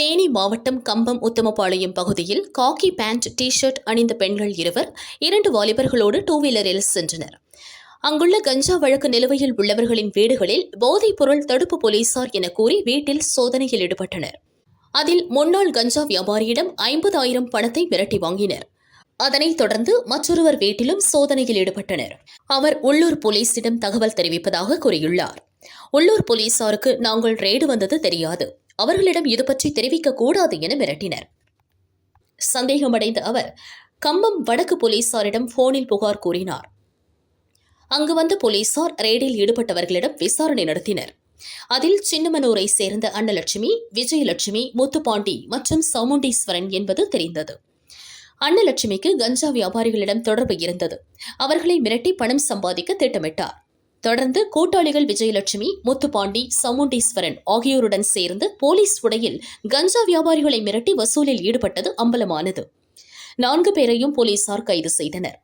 தேனி மாவட்டம் கம்பம் உத்தமபாளையம் பகுதியில் காக்கி pant T shirt அணிந்த பெண்கள் இருவர் இரண்டு வாலிபர்களோடு டூ வீலரில் சென்றனர். அங்குள்ள கஞ்சா வழக்கு நிலுவையில் உள்ளவர்களின் வீடுகளில் போதைப் பொருள் தடுப்பு போலீசார் என கூறி வீட்டில் சோதனையில் ஈடுபட்டனர். அதில் முன்னாள் கஞ்சா வியாபாரியிடம் ஐம்பதாயிரம் பணத்தை மிரட்டி வாங்கினர். அதனைத் தொடர்ந்து மற்றொருவர் வீட்டிலும் சோதனையில் ஈடுபட்டனர். அவர் உள்ளூர் போலீசிடம் தகவல் தெரிவிப்பதாக கூறியுள்ளார். உள்ளூர் போலீசாருக்கு நாங்கள் ரெய்டு வந்தது தெரியாது. அவர்களிடம் இது பற்றி தெரிவிக்க கூடாது என மிரட்டினர். சந்தேகமடைந்த அவர் கம்பம் வடக்கு போலீசாரிடம் போனில் புகார் கூறினார். அங்கு வந்த போலீசார் ரெய்டில் ஈடுபட்டவர்களிடம் விசாரணை நடத்தினர். அதில் சின்னமனூரை சேர்ந்த அன்னலட்சுமி விஜயலட்சுமி முத்துப்பாண்டி மற்றும் சவுமுண்டீஸ்வரன் என்பது தெரிந்தது. அன்னலட்சுமிக்கு கஞ்சா வியாபாரிகளிடம் தொடர்பு இருந்தது. அவர்களை மிரட்டி பணம் சம்பாதிக்க திட்டமிட்டார். தொடர்ந்து கூட்டாளிகள் விஜயலட்சுமி முத்துப்பாண்டி சமுண்டீஸ்வரன் ஆகியோருடன் சேர்ந்து போலீஸ் உடையில் கஞ்சா வியாபாரிகளை மிரட்டி வசூலில் ஈடுபட்டது அம்பலமானது. நான்கு பேரையும் போலீசார் கைது செய்தனர்.